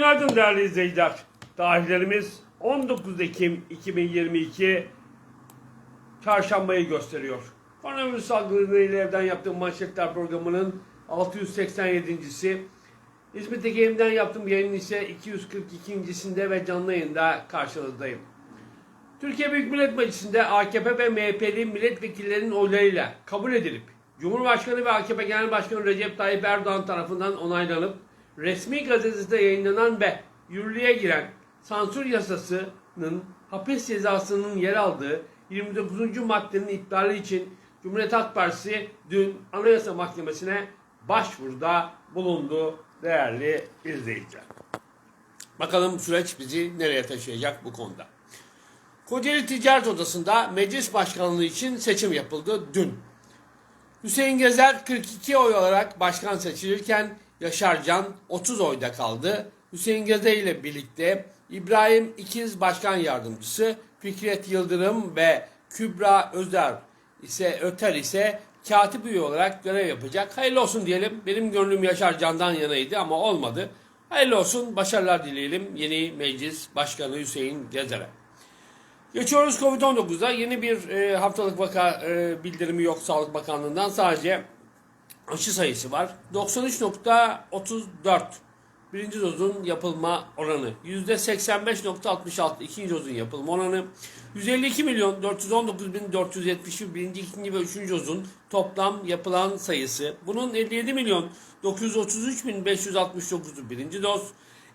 Günaydın değerli izleyiciler. Tarihlerimiz 19 Ekim 2022 Çarşambayı gösteriyor. Koronavirüs salgınıyla evden yaptığım manşetler programının 687.si. İzmir'deki evimden yaptığım yayın ise 242.sinde ve canlı yayında karşınızdayım. Türkiye Büyük Millet Meclisi'nde AKP ve MHP'li milletvekillerinin oylarıyla kabul edilip Cumhurbaşkanı ve AKP Genel Başkanı Recep Tayyip Erdoğan tarafından onaylanıp resmi gazetede yayınlanan ve yürürlüğe giren sansür yasasının hapis cezasının yer aldığı 29. maddenin iptali için Cumhuriyet Halk Partisi dün Anayasa Mahkemesi'ne başvuruda bulundu değerli izleyiciler. Bakalım süreç bizi nereye taşıyacak bu konuda. Kocaeli Ticaret Odası'nda meclis başkanlığı için seçim yapıldı dün. Hüseyin Gezer 42 oy olarak başkan seçilirken Yaşar Can 30 oyda kaldı. Hüseyin Gezer ile birlikte İbrahim İkiz Başkan Yardımcısı, Fikret Yıldırım ve Kübra Özer ise Öter ise katip üye olarak görev yapacak. Hayırlı olsun diyelim. Benim gönlüm Yaşar Can'dan yanaydı ama olmadı. Hayırlı olsun, başarılar dileyelim yeni meclis başkanı Hüseyin Gezer'e. Geçiyoruz Covid-19'da yeni bir e, haftalık vaka e, bildirimi yok Sağlık Bakanlığı'ndan sadece aşı sayısı var. 93.34 birinci dozun yapılma oranı. %85.66 ikinci dozun yapılma oranı. 152 milyon 419 bin 471 birinci, ikinci ve üçüncü dozun toplam yapılan sayısı. Bunun 57 milyon 933 bin 569'u birinci doz.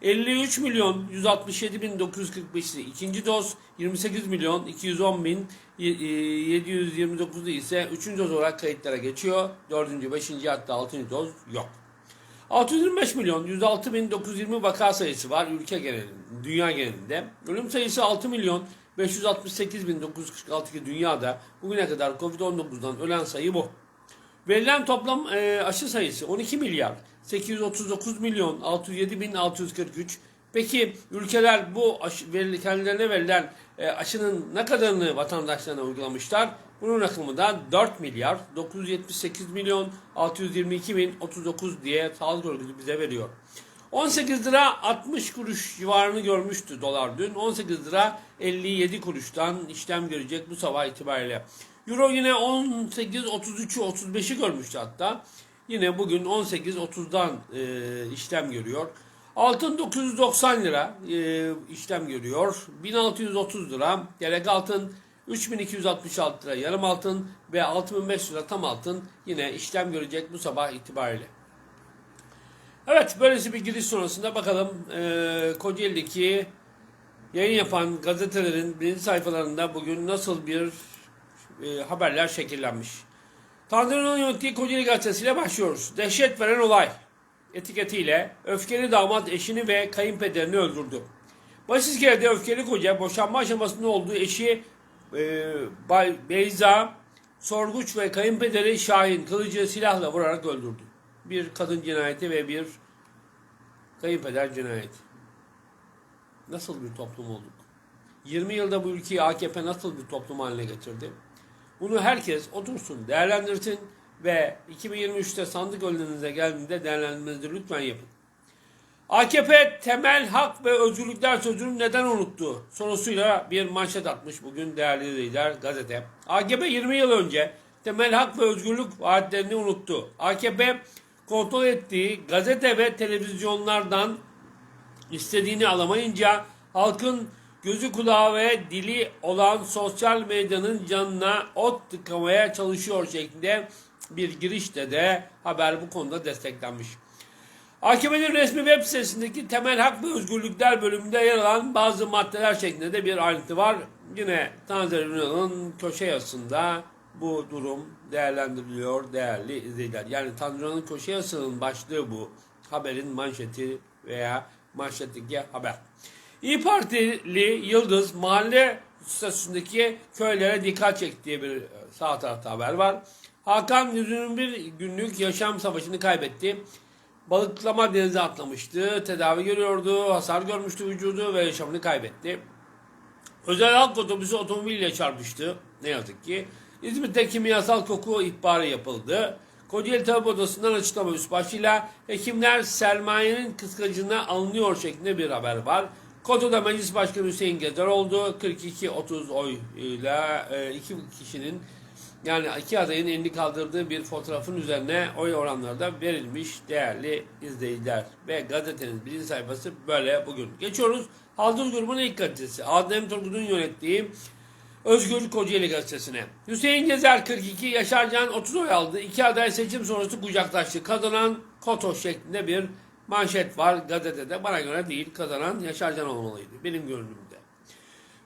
53 milyon 167 bin 945'i ikinci doz, 28 milyon 210 bin 729'u ise üçüncü doz olarak kayıtlara geçiyor. Dördüncü, beşinci hatta altıncı doz yok. 625 milyon 106 bin 920 vaka sayısı var ülke genelinde, dünya genelinde. Ölüm sayısı 6 milyon 568 bin 946 dünyada. Bugüne kadar Covid-19'dan ölen sayı bu. Verilen toplam e, aşı sayısı 12 milyar 839 milyon 607 bin 643. Peki ülkeler bu aşı, kendilerine verilen e, aşının ne kadarını vatandaşlarına uygulamışlar? Bunun rakamı da 4 milyar 978 milyon 622 bin 39 diye sağlık örgütü bize veriyor. 18 lira 60 kuruş civarını görmüştü dolar dün. 18 lira 57 kuruştan işlem görecek bu sabah itibariyle. Euro yine 18.33'ü 35'i görmüştü hatta. Yine bugün 18.30'dan e, işlem görüyor. Altın 990 lira e, işlem görüyor. 1630 lira. Gerek altın 3266 lira yarım altın ve 6500 lira tam altın yine işlem görecek bu sabah itibariyle. Evet böylesi bir giriş sonrasında bakalım e, Kocaeli'deki yayın yapan gazetelerin birinci sayfalarında bugün nasıl bir e, haberler şekillenmiş. Tanrı'nın yönettiği Kocaeli Gazetesi'yle başlıyoruz. Dehşet veren olay etiketiyle öfkeli damat eşini ve kayınpederini öldürdü. Basizköy'de öfkeli koca boşanma aşamasında olduğu eşi e, Beyza, Sorguç ve kayınpederi Şahin kılıcı silahla vurarak öldürdü. Bir kadın cinayeti ve bir kayınpeder cinayeti. Nasıl bir toplum olduk? 20 yılda bu ülkeyi AKP nasıl bir toplum haline getirdi? Bunu herkes otursun, değerlendirsin ve 2023'te sandık önünüze geldiğinde değerlendirmenizi lütfen yapın. AKP temel hak ve özgürlükler sözünü neden unuttu sorusuyla bir manşet atmış bugün değerli izleyiciler gazete. AKP 20 yıl önce temel hak ve özgürlük vaatlerini unuttu. AKP kontrol ettiği gazete ve televizyonlardan istediğini alamayınca halkın gözü kulağı ve dili olan sosyal medyanın canına ot tıkamaya çalışıyor şeklinde bir girişte de haber bu konuda desteklenmiş. AKP'nin resmi web sitesindeki temel hak ve özgürlükler bölümünde yer alan bazı maddeler şeklinde de bir ayrıntı var. Yine Tanzer Ünal'ın köşe yazısında bu durum değerlendiriliyor değerli izleyiciler. Yani Tanrı'nın köşe yazısının başlığı bu. Haberin manşeti veya manşetteki haber. İyi Partili Yıldız mahalle statüsündeki köylere dikkat çektiği bir sağ tarafta haber var. Hakan 121 günlük yaşam savaşını kaybetti. Balıklama denize atlamıştı. Tedavi görüyordu. Hasar görmüştü vücudu ve yaşamını kaybetti. Özel halk otobüsü otomobille çarpıştı. Ne yazık ki. İzmir'de kimyasal koku ihbarı yapıldı. Kocaeli Tabip Odası'ndan açıklama üst başlığıyla hekimler sermayenin kıskacına alınıyor şeklinde bir haber var. Koto'da Meclis Başkanı Hüseyin Gezer oldu. 42-30 oy ile e, iki kişinin yani iki adayın elini kaldırdığı bir fotoğrafın üzerine oy oranları da verilmiş değerli izleyiciler. Ve gazetenin birinci sayfası böyle bugün. Geçiyoruz. Haldır grubunun ilk gazetesi. Adem Turgut'un yönettiği Özgür Kocaeli gazetesine. Hüseyin Gezer 42, Yaşar Can 30 oy aldı. İki aday seçim sonrası kucaklaştı. Kazanan Koto şeklinde bir manşet var gazetede. Bana göre değil. Kazanan Yaşar Can olmalıydı. Benim görünümde.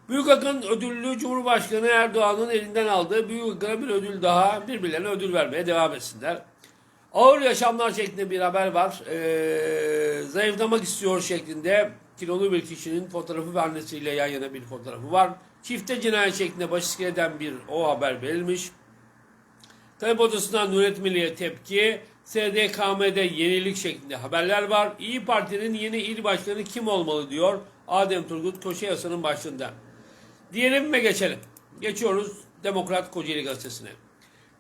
Büyük Akın ödüllü Cumhurbaşkanı Erdoğan'ın elinden aldığı Büyük Akın'a bir ödül daha birbirlerine ödül vermeye devam etsinler. Ağır yaşamlar şeklinde bir haber var. Ee, zayıflamak istiyor şeklinde kilolu bir kişinin fotoğrafı ve annesiyle yan yana bir fotoğrafı var. Çifte cinayet şeklinde baş iskeleden bir o haber verilmiş. Tayyip Odası'ndan Nuret Milli'ye tepki. SDKM'de yenilik şeklinde haberler var. İyi Parti'nin yeni il başkanı kim olmalı diyor Adem Turgut Köşe Yasa'nın başlığında. Diyelim ve geçelim. Geçiyoruz Demokrat Kocaeli Gazetesi'ne.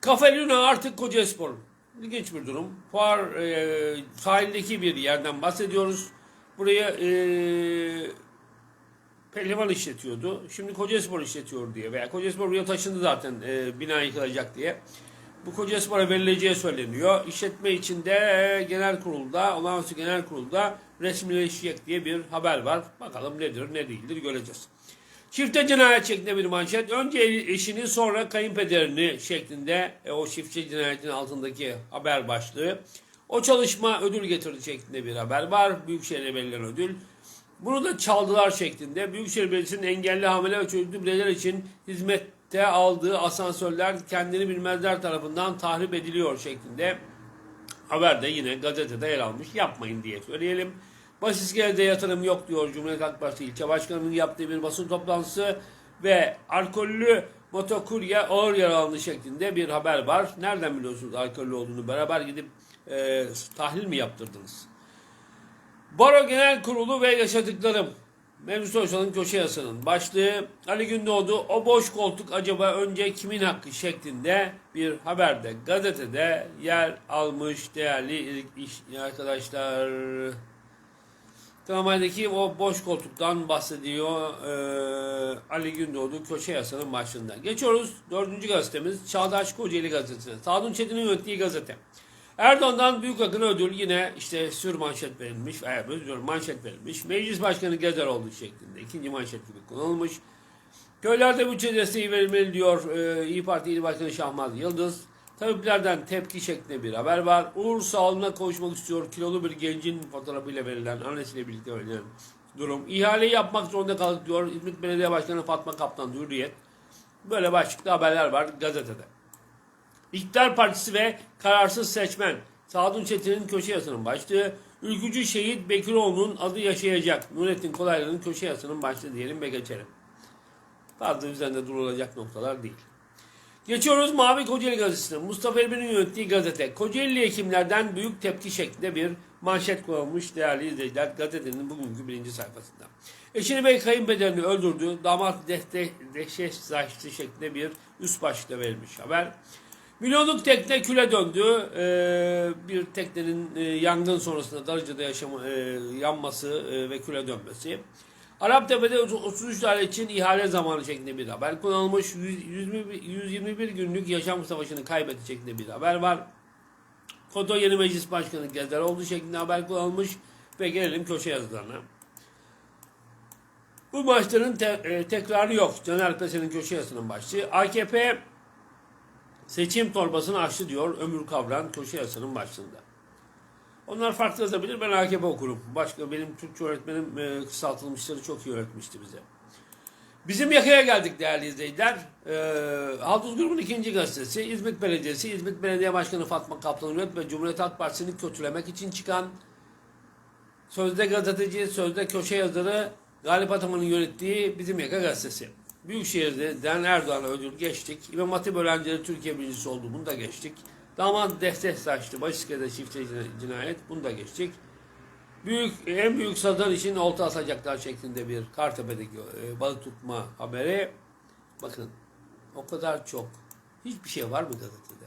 Kafe Luna artık Kocaelispor. İlginç bir durum. Fuar e, sahildeki bir yerden bahsediyoruz. Buraya e, Pehlivan işletiyordu. Şimdi Kocaelispor işletiyor diye veya Kocaelispor buraya taşındı zaten e, bina yıkılacak diye. Bu Kocaelispor'a verileceği söyleniyor. İşletme içinde genel kurulda, olağanüstü genel kurulda resmileşecek diye bir haber var. Bakalım nedir ne değildir göreceğiz. Çifte cinayet şeklinde bir manşet. Önce eşini sonra kayınpederini şeklinde e, o çiftçi cinayetin altındaki haber başlığı. O çalışma ödül getirdi şeklinde bir haber var. Büyükşehir'e verilen ödül. Bunu da çaldılar şeklinde. Büyükşehir Belediyesi'nin engelli hamile ve çocuklu bireyler için hizmette aldığı asansörler kendini bilmezler tarafından tahrip ediliyor şeklinde. Haber de yine gazetede yer almış. Yapmayın diye söyleyelim. Basiskelede yatırım yok diyor Cumhuriyet Halk Partisi ilçe başkanının yaptığı bir basın toplantısı ve alkollü motokurye ağır yaralandı şeklinde bir haber var. Nereden biliyorsunuz alkollü olduğunu? Beraber gidip e, tahlil mi yaptırdınız? Baro Genel Kurulu ve yaşadıklarım. Mevlüt Soysal'ın köşe yazısının başlığı Ali Gündoğdu o boş koltuk acaba önce kimin hakkı şeklinde bir haberde gazetede yer almış değerli arkadaşlar. Tramvaydaki o boş koltuktan bahsediyor ee, Ali Gündoğdu köşe yazısının başlığında. Geçiyoruz dördüncü gazetemiz Çağdaş Kocaeli gazetesine. Sadun Çetin'in yönettiği gazete. Erdoğan'dan büyük akına ödül yine işte sür manşet verilmiş, evet, özür manşet verilmiş. Meclis Başkanı Gezer olduğu şeklinde ikinci manşet gibi kullanılmış. Köylerde bütçe desteği verilmeli diyor e, İyi Parti İl Başkanı Şahmaz Yıldız. Tabiplerden tepki şeklinde bir haber var. Uğur sağlığına kavuşmak istiyor. Kilolu bir gencin fotoğrafıyla verilen, annesiyle birlikte verilen durum. İhaleyi yapmak zorunda kaldık diyor İzmit Belediye Başkanı Fatma Kaptan Hürriyet. Böyle başlıklı haberler var gazetede. İktidar Partisi ve kararsız seçmen Sadun Çetin'in köşe yazısının başlığı. Ülkücü şehit Bekiroğlu'nun adı yaşayacak. Nurettin Kolaylı'nın köşe yazısının başlığı diyelim ve geçelim. Fazla üzerinde durulacak noktalar değil. Geçiyoruz Mavi Kocaeli Gazetesi'ne. Mustafa Erbil'in yönettiği gazete. Kocaeli hekimlerden büyük tepki şeklinde bir manşet koyulmuş değerli izleyiciler gazetenin bugünkü birinci sayfasında. Eşini ve kayınpederini öldürdü. Damat dehşet saçtı şeklinde bir üst başlıkta verilmiş haber. Milyonluk tekne küle döndü. Ee, bir teknenin e, yangın sonrasında Darıca'da yaşama, e, yanması e, ve küle dönmesi. Araptepe'de 33 daire için ihale zamanı şeklinde bir haber kullanılmış. 121, 121 günlük yaşam savaşını kaybetti şeklinde bir haber var. Koto yeni meclis başkanı Gezer oldu şeklinde haber kullanılmış. Ve gelelim köşe yazılarına. Bu maçların te- e, tekrarı yok. Caner Pesen'in köşe yazısının başlığı. AKP seçim torbasını açtı diyor Ömür Kavran köşe yazısının başlığında. Onlar farklı yazabilir. Ben AKP okurum. Başka benim Türkçe öğretmenim e, kısaltılmışları çok iyi öğretmişti bize. Bizim yakaya geldik değerli izleyiciler. E, Halduz Grubun ikinci gazetesi İzmit Belediyesi, İzmit Belediye Başkanı Fatma Kaplan Üret ve Cumhuriyet Halk Partisi'ni kötülemek için çıkan sözde gazeteci, sözde köşe yazarı Galip Ataman'ın yönettiği Bizim Yaka gazetesi. Büyükşehir'den Erdoğan'a ödül geçtik. İmam Hatip öğrencileri Türkiye birincisi oldu. Bunu da geçtik. Damat destek saçtı. Başiskede çifte cinayet. Bunu da geçtik. Büyük, en büyük sazan için olta asacaklar şeklinde bir Kartepe'deki e, balık tutma haberi. Bakın o kadar çok. Hiçbir şey var mı gazetede?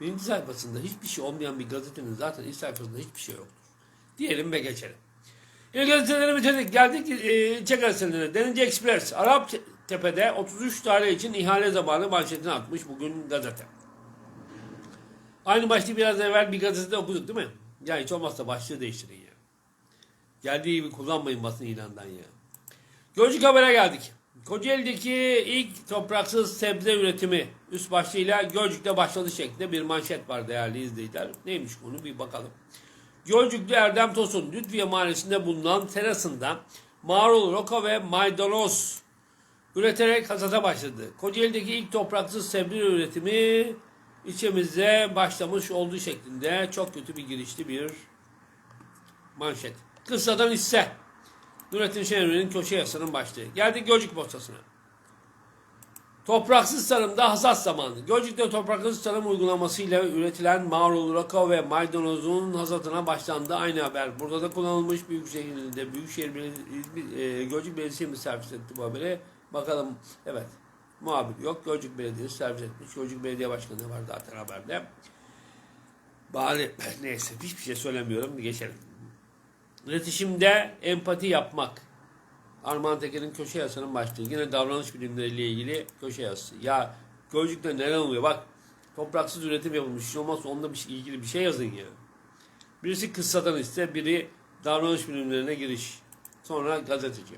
Birinci sayfasında hiçbir şey olmayan bir gazetenin zaten ilk sayfasında hiçbir şey yoktur. Diyelim ve geçelim. İlk gazeteleri bitirdik. Geldik e, ilçe gazetelerine. Denizci Express. Arap Tepe'de 33 tarih için ihale zamanı manşetini atmış bugün gazete. Aynı başlığı biraz evvel bir gazetede okuduk değil mi? Ya hiç olmazsa başlığı değiştirin ya. Geldiği gibi kullanmayın basın ilandan ya. Gölcük Haber'e geldik. Kocaeli'deki ilk topraksız sebze üretimi üst başlığıyla Gölcük'te başladı şeklinde bir manşet var değerli izleyiciler. Neymiş konu bir bakalım. Gölcüklü Erdem Tosun Lütfiye Mahallesi'nde bulunan terasında marul, roka ve maydanoz üreterek hasata başladı. Kocaeli'deki ilk topraksız sebze üretimi ilçemizde başlamış olduğu şeklinde çok kötü bir girişli bir manşet. Kıssadan hisse. Nurettin Şener'in köşe yazısının başlığı. Geldik Gölcük postasına. Topraksız tarımda hasat zamanı. Gölcük'te topraksız tarım uygulamasıyla üretilen marul, roka ve maydanozun hasatına başlandı. Aynı haber. Burada da kullanılmış Büyükşehir'de Büyükşehir Belediyesi, e, Gölcük Belediyesi mi servis etti bu haberi? Bakalım. Evet. Muhabir yok. Gölcük Belediyesi servis etmiş. Gölcük Belediye Başkanı var zaten haberde. Bari neyse hiçbir şey söylemiyorum. Geçelim. İletişimde empati yapmak. Armağan Teker'in köşe yazısının başlığı. Yine davranış bilimleriyle ilgili köşe yazısı. Ya Gölcük'te neler oluyor? Bak topraksız üretim yapılmış. Hiç olmazsa onunla bir şey, ilgili bir şey yazın ya. Birisi kıssadan iste, biri davranış bilimlerine giriş. Sonra gazeteci.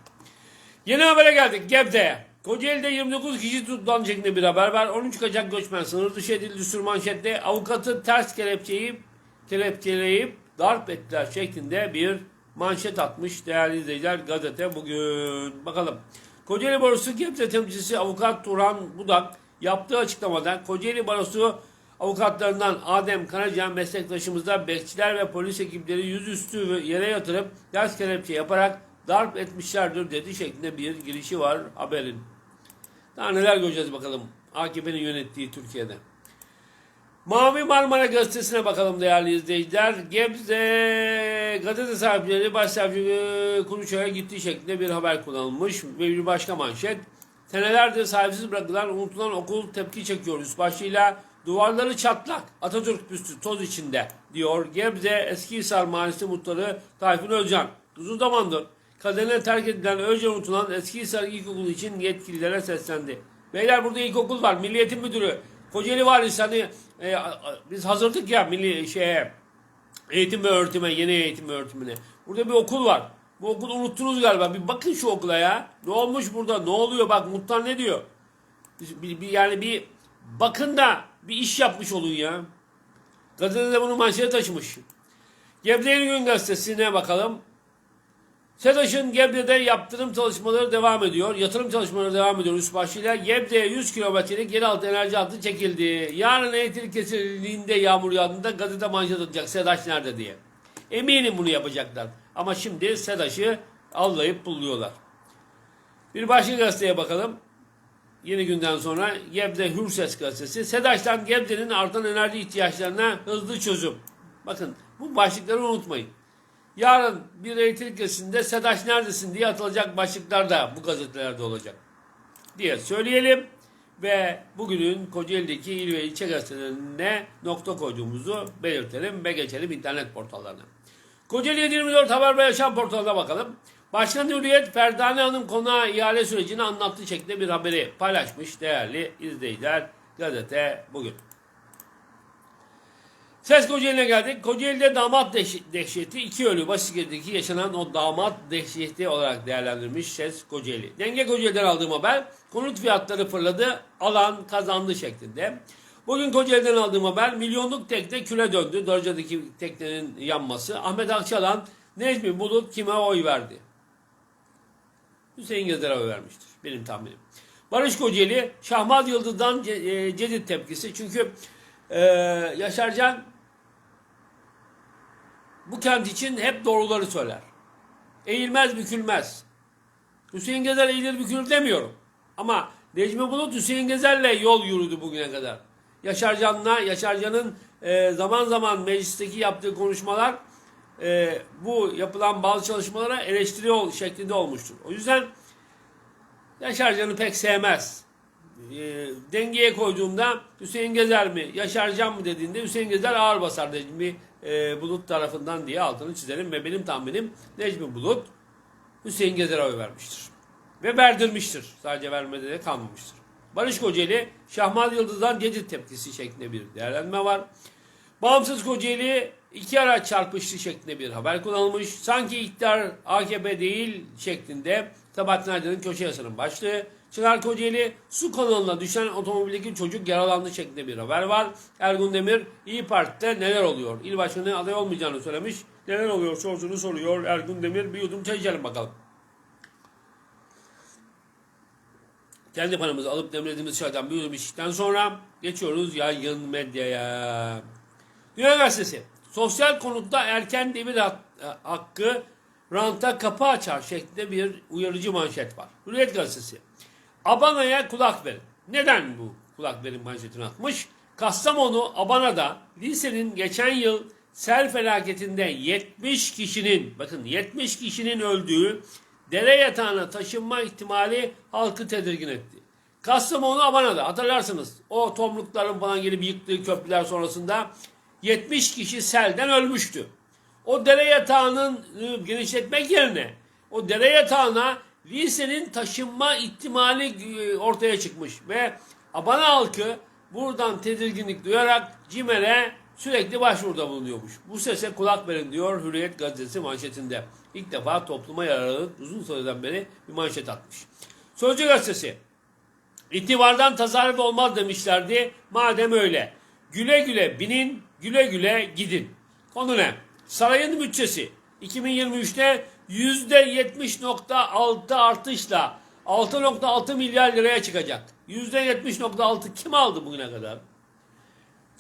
Yeni habere geldik Gebze'ye. Kocaeli'de 29 kişi tutulan şeklinde bir haber var. 13 kaçak göçmen sınır dışı edildi sür manşette. Avukatı ters kelepçeyi kelepçeleyip darp ettiler şeklinde bir manşet atmış değerli izleyiciler gazete bugün. Bakalım. Kocaeli Barosu Gebze temsilcisi avukat Turan Budak yaptığı açıklamadan Kocaeli Barosu avukatlarından Adem Karaca meslektaşımızda bekçiler ve polis ekipleri yüzüstü yere yatırıp ters kelepçe yaparak darp etmişlerdir dedi şeklinde bir girişi var haberin. Daha neler göreceğiz bakalım AKP'nin yönettiği Türkiye'de. Mavi Marmara Gazetesi'ne bakalım değerli izleyiciler. Gebze gazete sahipleri başsavcı Kuruçay'a gittiği şeklinde bir haber kullanılmış ve bir başka manşet. Senelerdir sahipsiz bırakılan unutulan okul tepki çekiyor üst başlığıyla. Duvarları çatlak, Atatürk büstü toz içinde diyor Gebze Eskihisar Mahallesi Muhtarı Tayfun Özcan. Uzun zamandır kaderine terk edilen önce unutulan Eskihisar İlkokulu için yetkililere seslendi. Beyler burada ilkokul var. Milli Eğitim Müdürü, Kocaeli Valisi hani e, biz hazırdık ya milli şeye eğitim ve öğretime, yeni eğitim ve öğretimine. Burada bir okul var. Bu okulu unuttunuz galiba. Bir bakın şu okula ya. Ne olmuş burada? Ne oluyor? Bak muhtar ne diyor? Bir, bir- yani bir bakın da bir iş yapmış olun ya. Gazetede bunu manşete taşımış. Gebze Yeni Gün Gazetesi'ne bakalım. SEDAŞ'ın Gebze'de yaptırım çalışmaları devam ediyor. Yatırım çalışmaları devam ediyor üst başlığıyla. Gebze'ye 100 kilometrelik yeraltı enerji hattı çekildi. Yarın elektrik kesildiğinde yağmur yağdığında gazete manşet atacak SEDAŞ nerede diye. Eminim bunu yapacaklar. Ama şimdi SEDAŞ'ı allayıp buluyorlar. Bir başka gazeteye bakalım. Yeni günden sonra Gebze Hürses gazetesi. SEDAŞ'tan Gebze'nin artan enerji ihtiyaçlarına hızlı çözüm. Bakın bu başlıkları unutmayın. Yarın bir elektrik kesinde SEDAŞ neredesin diye atılacak başlıklar da bu gazetelerde olacak. Diye söyleyelim. Ve bugünün Kocaeli'deki il ve ilçe gazetelerine nokta koyduğumuzu belirtelim ve geçelim internet portallarına. Kocaeli 724 Haber ve Yaşam portalına bakalım. Başkan Hürriyet Ferdane Hanım konağa ihale sürecini anlattığı şeklinde bir haberi paylaşmış değerli izleyiciler gazete bugün. Ses Kocaeli'ne geldik. Kocaeli'de damat dehş- dehşeti iki ölü Basike'deki yaşanan o damat dehşeti olarak değerlendirmiş Ses Kocaeli. Denge Kocaeli'den aldığım haber konut fiyatları fırladı alan kazandı şeklinde. Bugün Kocaeli'den aldığım haber milyonluk tekne küle döndü. Darıca'daki teknenin yanması. Ahmet Akçalan Necmi Bulut kime oy verdi? Hüseyin Gezer'e oy vermiştir. Benim tahminim. Barış Kocaeli Şahmat Yıldız'dan e, Cedid tepkisi. Çünkü e, Yaşar Can bu kent için hep doğruları söyler. Eğilmez bükülmez. Hüseyin Gezer eğilir bükülür demiyorum. Ama Necmi Bulut Hüseyin Gezer'le yol yürüdü bugüne kadar. Yaşar Can'la, Yaşar Can'ın e, zaman zaman meclisteki yaptığı konuşmalar e, bu yapılan bazı çalışmalara eleştiri ol, şeklinde olmuştur. O yüzden Yaşar Can'ı pek sevmez. e, dengeye koyduğumda Hüseyin Gezer mi, Yaşar Can mı dediğinde Hüseyin Gezer ağır basar Necmi e, Bulut tarafından diye altını çizelim ve benim tahminim Necmi Bulut Hüseyin Gezer'e oy vermiştir. Ve verdirmiştir. Sadece vermede de kalmamıştır. Barış Kocaeli, Şahmat Yıldız'dan Cedid tepkisi şeklinde bir değerlendirme var. Bağımsız Kocaeli iki araç çarpıştı şeklinde bir haber kullanılmış. Sanki iktidar AKP değil şeklinde Sabahattin Aydın'ın köşe yazısının başlığı. Çınar Kocaeli su kanalına düşen otomobildeki çocuk yaralandı şeklinde bir haber var. Ergun Demir İyi Parti'de neler oluyor? İl başkanı aday olmayacağını söylemiş. Neler oluyor sorusunu soruyor Ergun Demir. Bir yudum çay içelim bakalım. Kendi paramızı alıp demlediğimiz çaydan bir yudum içtikten sonra geçiyoruz yaygın medyaya. Dünya Gazetesi. Sosyal konutta erken devir hak- hakkı ranta kapı açar şeklinde bir uyarıcı manşet var. Hürriyet Gazetesi. Abana'ya kulak verin. Neden bu kulak verin manşetini atmış? Kastamonu Abana'da lisenin geçen yıl sel felaketinde 70 kişinin bakın 70 kişinin öldüğü dere yatağına taşınma ihtimali halkı tedirgin etti. Kastamonu Abana'da hatırlarsınız o tomrukların falan gelip yıktığı köprüler sonrasında 70 kişi selden ölmüştü. O dere yatağının e, genişletmek yerine o dere yatağına lisenin taşınma ihtimali e, ortaya çıkmış ve Abana halkı buradan tedirginlik duyarak CİMER'e sürekli başvuruda bulunuyormuş. Bu sese kulak verin diyor Hürriyet gazetesi manşetinde. İlk defa topluma yararlı uzun süreden beri bir manşet atmış. Sözcü gazetesi. İtibardan tasarruf olmaz demişlerdi. Madem öyle. Güle güle binin, güle güle gidin. Konu ne? Sarayın bütçesi 2023'te %70.6 artışla 6.6 milyar liraya çıkacak. %70.6 kim aldı bugüne kadar?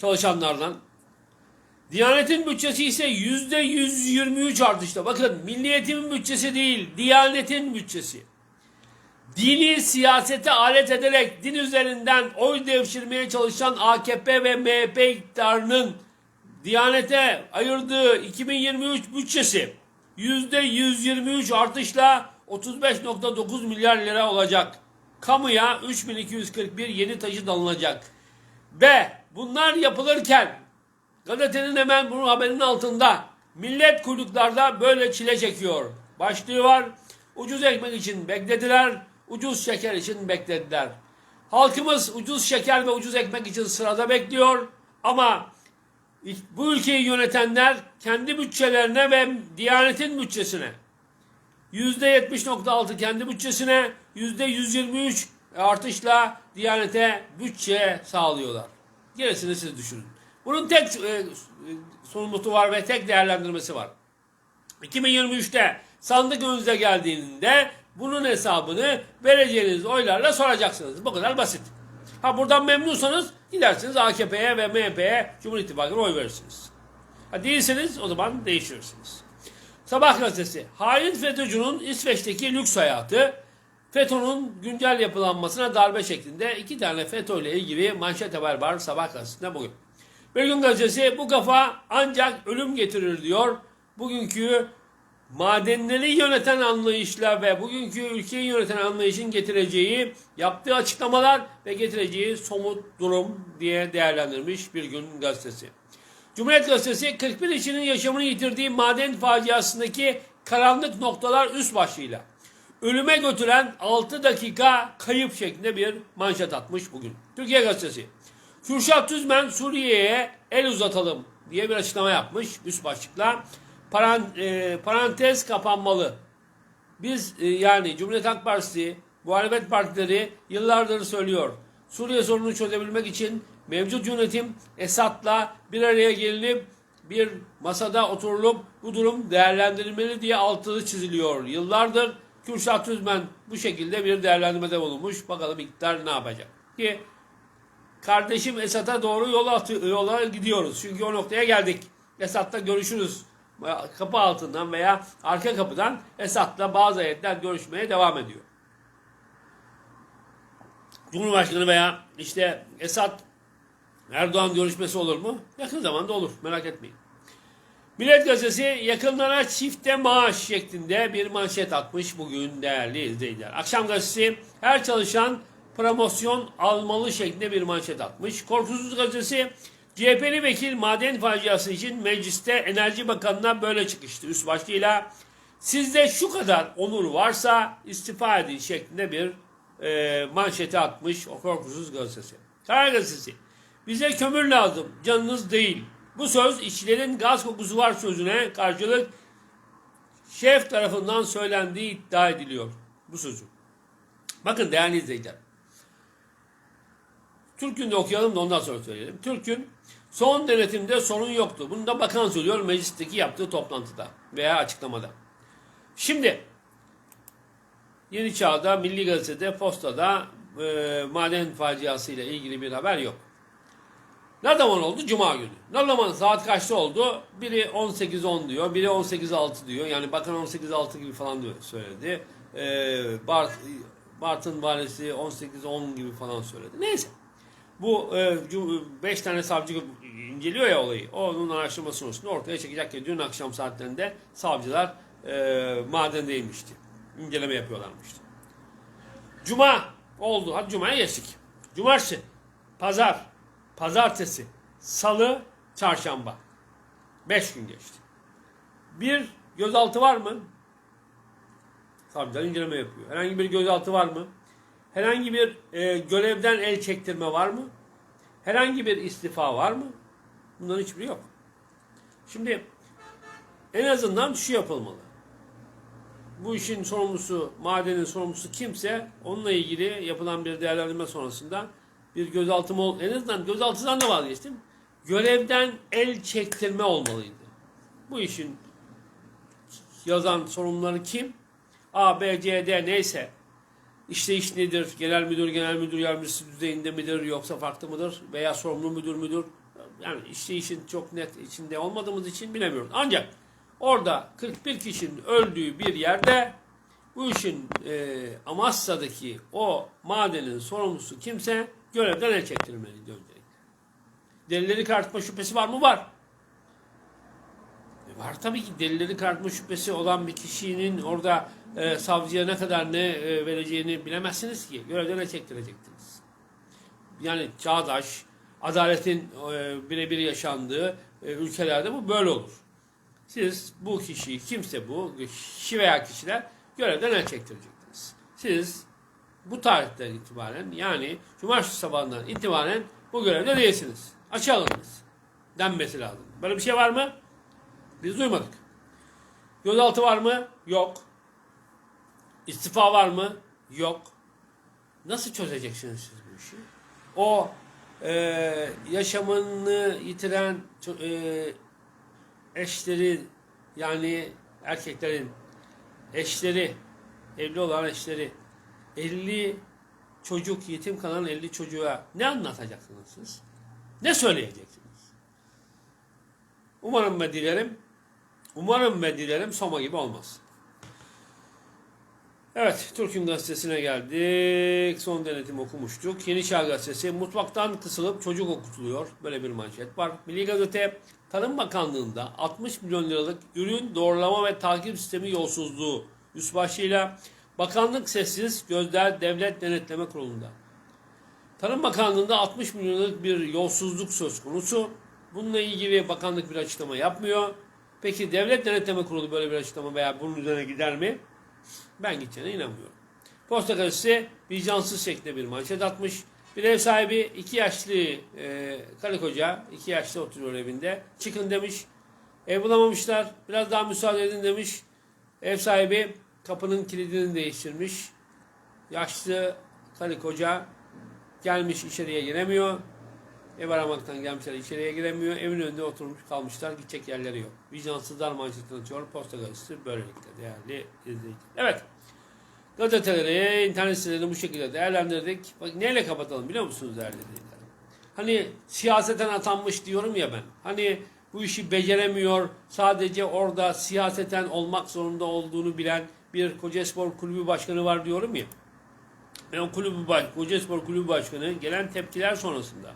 Çalışanlardan. Diyanetin bütçesi ise %123 artışla. Bakın Milli Eğitim'in bütçesi değil, Diyanetin bütçesi dini siyasete alet ederek din üzerinden oy devşirmeye çalışan AKP ve MHP iktidarının Diyanete ayırdığı 2023 bütçesi %123 artışla 35.9 milyar lira olacak. Kamuya 3241 yeni taşıt alınacak. Ve bunlar yapılırken gazetenin hemen bunun haberinin altında millet kuyruklarda böyle çile çekiyor. Başlığı var. Ucuz ekmek için beklediler. Ucuz şeker için beklediler. Halkımız ucuz şeker ve ucuz ekmek için sırada bekliyor. Ama bu ülkeyi yönetenler kendi bütçelerine ve Diyanet'in bütçesine %70.6 kendi bütçesine %123 artışla Diyanet'e bütçe sağlıyorlar. Gerisini siz düşünün. Bunun tek e, sonutu var ve tek değerlendirmesi var. 2023'te sandık önünüze geldiğinde bunun hesabını vereceğiniz oylarla soracaksınız. Bu kadar basit. Ha buradan memnunsanız gidersiniz AKP'ye ve MHP'ye Cumhur İttifakı'na oy verirsiniz. Ha değilseniz o zaman değiştirirsiniz. Sabah gazetesi. Hain FETÖ'cünün İsveç'teki lüks hayatı FETÖ'nün güncel yapılanmasına darbe şeklinde iki tane FETÖ ile ilgili manşet haber var Sabah gazetesinde bugün. Bir gün gazetesi bu kafa ancak ölüm getirir diyor. Bugünkü madenleri yöneten anlayışla ve bugünkü ülkeyi yöneten anlayışın getireceği yaptığı açıklamalar ve getireceği somut durum diye değerlendirmiş bir gün gazetesi. Cumhuriyet Gazetesi 41 işçinin yaşamını yitirdiği maden faciasındaki karanlık noktalar üst başlığıyla ölüme götüren 6 dakika kayıp şeklinde bir manşet atmış bugün. Türkiye Gazetesi. Kürşat Tüzmen Suriye'ye el uzatalım diye bir açıklama yapmış üst başlıkla. E, parantez kapanmalı. Biz e, yani Cumhuriyet Halk Partisi, muhalefet partileri yıllardır söylüyor. Suriye sorununu çözebilmek için mevcut yönetim Esad'la bir araya gelinip bir masada oturulup bu durum değerlendirilmeli diye altını çiziliyor. Yıllardır Kürşat Tüzmen bu şekilde bir değerlendirmede bulunmuş. Bakalım iktidar ne yapacak? Ki kardeşim Esad'a doğru yola, yola gidiyoruz. Çünkü o noktaya geldik. Esad'la görüşürüz. Kapı altından veya arka kapıdan Esad'la bazı heyetler görüşmeye devam ediyor. Cumhurbaşkanı veya işte Esad Erdoğan görüşmesi olur mu? Yakın zamanda olur. Merak etmeyin. Millet Gazetesi yakınlara çifte maaş şeklinde bir manşet atmış bugün değerli izleyiciler. Akşam Gazetesi her çalışan promosyon almalı şeklinde bir manşet atmış. Korkusuz gazetesi CHP'li vekil maden faciası için mecliste Enerji Bakanı'na böyle çıkıştı. Üst başlığıyla sizde şu kadar onur varsa istifa edin şeklinde bir e, manşeti atmış o korkusuz gazetesi. Karar gazetesi. Bize kömür lazım, canınız değil. Bu söz işçilerin gaz kokusu var sözüne karşılık şef tarafından söylendiği iddia ediliyor bu sözü. Bakın değerli izleyiciler. Türk'ün de okuyalım da ondan sonra söyleyelim. Türk'ün son denetimde sorun yoktu. Bunu da bakan söylüyor meclisteki yaptığı toplantıda veya açıklamada. Şimdi Yeni Çağ'da, Milli Gazete'de, Posta'da e, maden faciası ile ilgili bir haber yok. Ne zaman oldu? Cuma günü. Ne zaman saat kaçta oldu? Biri 18.10 diyor, biri 18.06 diyor. Yani bakan 18.06 gibi falan diyor, söyledi. Ee, Bart, Bartın valisi 18.10 gibi falan söyledi. Neyse. Bu 5 tane savcı inceliyor ya olayı. Onun araştırma sonucunda ortaya çıkacak ki dün akşam saatlerinde savcılar e, madendeymişti. İnceleme yapıyorlarmıştı. Cuma oldu. Hadi Cuma'ya geçtik. Cumartesi, Pazar, Pazartesi, Salı, Çarşamba. Beş gün geçti. Bir gözaltı var mı? Savcılar inceleme yapıyor. Herhangi bir gözaltı var mı? Herhangi bir e, görevden el çektirme var mı? Herhangi bir istifa var mı? Bunların hiçbiri yok. Şimdi en azından şu yapılmalı. Bu işin sorumlusu, madenin sorumlusu kimse onunla ilgili yapılan bir değerlendirme sonrasında bir gözaltı ol en azından gözaltıdan da vazgeçtim. Görevden el çektirme olmalıydı. Bu işin yazan sorumluları kim? A, B, C, D neyse işte iş nedir? Genel müdür, genel müdür yardımcısı düzeyinde midir yoksa farklı mıdır? Veya sorumlu müdür müdür? Yani işte işin çok net içinde olmadığımız için bilemiyoruz. Ancak orada 41 kişinin öldüğü bir yerde bu işin e, Amasya'daki o madenin sorumlusu kimse görevden el çektirmeliydi öncelikle. Delilleri karartma şüphesi var mı? Var. Var tabii ki delilleri karartma şüphesi olan bir kişinin orada e, savcıya ne kadar ne e, vereceğini bilemezsiniz ki. Görevden el çektirecektiniz. Yani çağdaş, adaletin e, birebir yaşandığı e, ülkelerde bu böyle olur. Siz bu kişiyi, kimse bu, kişi veya kişiler görevden el çektirecektiniz. Siz bu tarihten itibaren yani cumartesi sabahından itibaren bu görevde değilsiniz. Açığa alındınız. Denmesi lazım. Böyle bir şey var mı? Biz duymadık. Gözaltı var mı? Yok. İstifa var mı? Yok. Nasıl çözeceksiniz siz bu işi? O e, yaşamını yitiren e, eşleri yani erkeklerin eşleri evli olan eşleri 50 çocuk yetim kalan 50 çocuğa ne anlatacaksınız siz? Ne söyleyeceksiniz? Umarım ve dilerim umarım ve dilerim Soma gibi olmaz. Evet, Türk'ün gazetesine geldik. Son denetim okumuştuk. Yeni Çağ Gazetesi, mutfaktan kısılıp çocuk okutuluyor. Böyle bir manşet var. Milli Gazete, Tarım Bakanlığı'nda 60 milyon liralık ürün doğrulama ve takip sistemi yolsuzluğu üst başlığıyla Bakanlık sessiz, gözler Devlet Denetleme Kurulu'nda. Tarım Bakanlığı'nda 60 milyon liralık bir yolsuzluk söz konusu. Bununla ilgili bakanlık bir açıklama yapmıyor. Peki Devlet Denetleme Kurulu böyle bir açıklama veya bunun üzerine gider mi? Ben gideceğine inanmıyorum. Posta gazetesi vicdansız şeklinde bir manşet atmış. Bir ev sahibi iki yaşlı e, karı koca, iki yaşlı oturuyor evinde. Çıkın demiş. Ev bulamamışlar. Biraz daha müsaade edin demiş. Ev sahibi kapının kilidini değiştirmiş. Yaşlı karı koca gelmiş içeriye giremiyor. Ev aramaktan gelmişler içeriye giremiyor. Evin önünde oturmuş kalmışlar. Gidecek yerleri yok. Vicdansızlar manşetini atıyor. Posta gazetesi böylelikle değerli izleyiciler. Evet. Gazeteleri, internet sitelerini bu şekilde değerlendirdik. Bak neyle kapatalım biliyor musunuz değerli izleyiciler? Hani siyaseten atanmış diyorum ya ben. Hani bu işi beceremiyor. Sadece orada siyaseten olmak zorunda olduğunu bilen bir Kocaspor Kulübü Başkanı var diyorum ya. Ve o kulübü Kocaspor Kulübü Başkanı gelen tepkiler sonrasında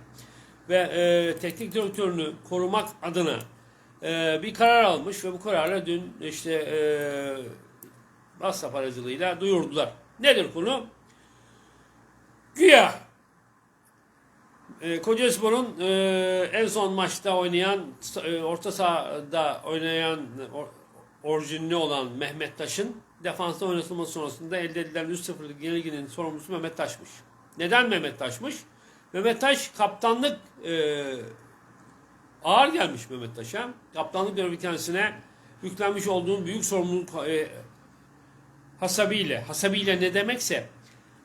ve e, teknik direktörünü korumak adına e, bir karar almış ve bu kararla dün işte e, WhatsApp aracılığıyla duyurdular. Nedir konu? Güya e, Kocaelispor'un e, en son maçta oynayan e, orta sahada oynayan or, orijinli olan Mehmet Taş'ın defansta oynatılması sonrasında elde edilen 3-0'lık yenilginin sorumlusu Mehmet Taş'mış. Neden Mehmet Taş'mış? Mehmet Taş kaptanlık e, ağır gelmiş Mehmet Taş'a. Kaptanlık görevi kendisine yüklenmiş olduğun büyük sorumluluk e, hasabiyle. Hasabiyle ne demekse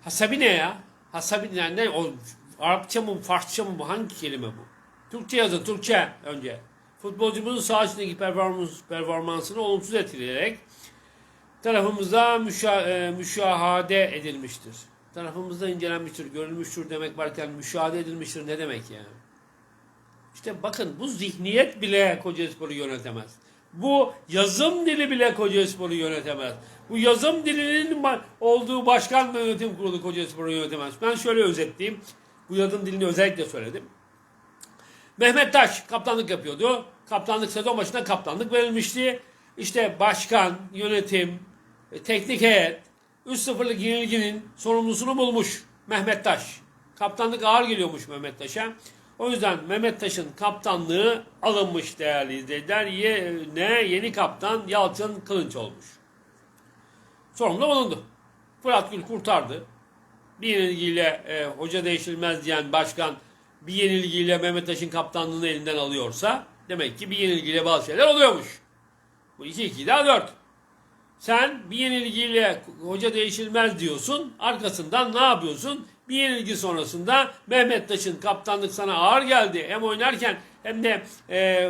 hasabi ne ya? Hasabi ne? ne? O, Arapça mı, Farsça mı? Hangi kelime bu? Türkçe yazın, Türkçe önce. Futbolcumuzun saha içindeki performans, performansını olumsuz etkileyerek tarafımızda müşa, e, müşahade edilmiştir. Tarafımızda incelenmiştir, görülmüştür demek varken müşahede edilmiştir ne demek yani? İşte bakın bu zihniyet bile Kocaelispor'u yönetemez. Bu yazım dili bile Kocaelispor'u yönetemez. Bu yazım dilinin olduğu başkan yönetim kurulu Kocaelispor'u yönetemez. Ben şöyle özetleyeyim. Bu yazım dilini özellikle söyledim. Mehmet Taş kaptanlık yapıyordu. Kaptanlık sezon başında kaptanlık verilmişti. İşte başkan, yönetim, e, teknik heyet 3-0'lık yenilginin sorumlusunu bulmuş Mehmet Taş. Kaptanlık ağır geliyormuş Mehmet Taş'a. O yüzden Mehmet Taş'ın kaptanlığı alınmış değerli izleyiciler. Yerine yeni kaptan Yalçın Kılınç olmuş. Sorumlu bulundu. Fırat Gül kurtardı. Bir yenilgiyle e, hoca değişilmez diyen başkan bir yenilgiyle Mehmet Taş'ın kaptanlığını elinden alıyorsa demek ki bir yenilgiyle bazı şeyler oluyormuş. Bu 2-2 daha 4. Sen bir yenilgiyle hoca değişilmez diyorsun. Arkasından ne yapıyorsun? Bir yenilgi sonrasında Mehmet Taş'ın kaptanlık sana ağır geldi. Hem oynarken hem de e,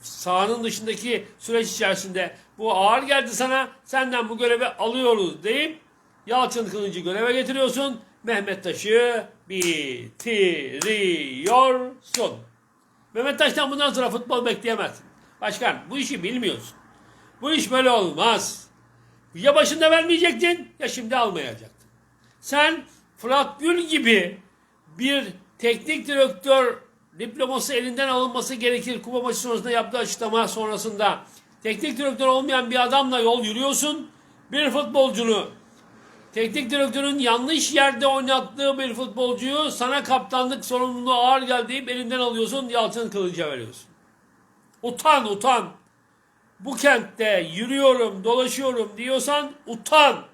sahanın dışındaki süreç içerisinde bu ağır geldi sana. Senden bu görevi alıyoruz deyip Yalçın Kılıncı göreve getiriyorsun. Mehmet Taş'ı bitiriyorsun. Mehmet Taş'tan bundan sonra futbol bekleyemezsin. Başkan bu işi bilmiyorsun. Bu iş böyle olmaz. Ya başında vermeyecektin ya şimdi almayacaktın. Sen Fırat Gül gibi bir teknik direktör diploması elinden alınması gerekir. Kupa maçı sonrasında yaptığı açıklama sonrasında teknik direktör olmayan bir adamla yol yürüyorsun. Bir futbolcunu teknik direktörün yanlış yerde oynattığı bir futbolcuyu sana kaptanlık sorumluluğu ağır geldi deyip elinden alıyorsun Yalçın Kılıç'a veriyorsun. Utan utan. Bu kentte yürüyorum, dolaşıyorum diyorsan utan.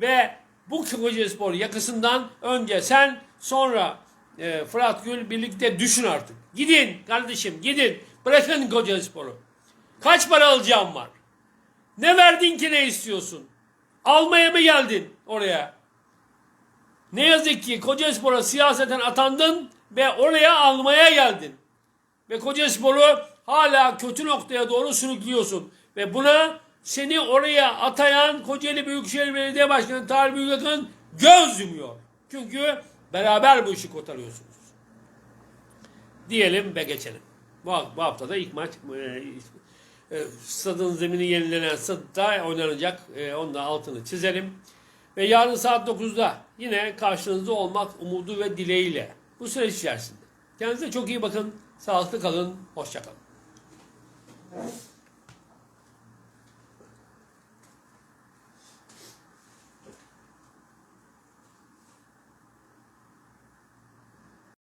Ve bu Kocaelispor yakasından önce sen sonra e, Fırat Gül birlikte düşün artık. Gidin kardeşim gidin. Bırakın Kocaelispor'u. Kaç para alacağım var? Ne verdin ki ne istiyorsun? Almaya mı geldin oraya? Ne yazık ki Kocaelispor'a siyaseten atandın ve oraya almaya geldin. Ve Kocaelispor'u hala kötü noktaya doğru sürüklüyorsun. Ve buna seni oraya atayan Kocaeli Büyükşehir Belediye Başkanı Tarık Büyükakın göz yumuyor. Çünkü beraber bu işi kotarıyorsunuz. Diyelim ve geçelim. Bu, bu hafta da ilk maç e, e, stadın zemini yenilenen statta oynanacak. E, onun da altını çizelim. Ve yarın saat 9'da yine karşınızda olmak umudu ve dileğiyle bu süreç içerisinde. Kendinize çok iyi bakın. Sağlıklı kalın. Hoşçakalın. Right.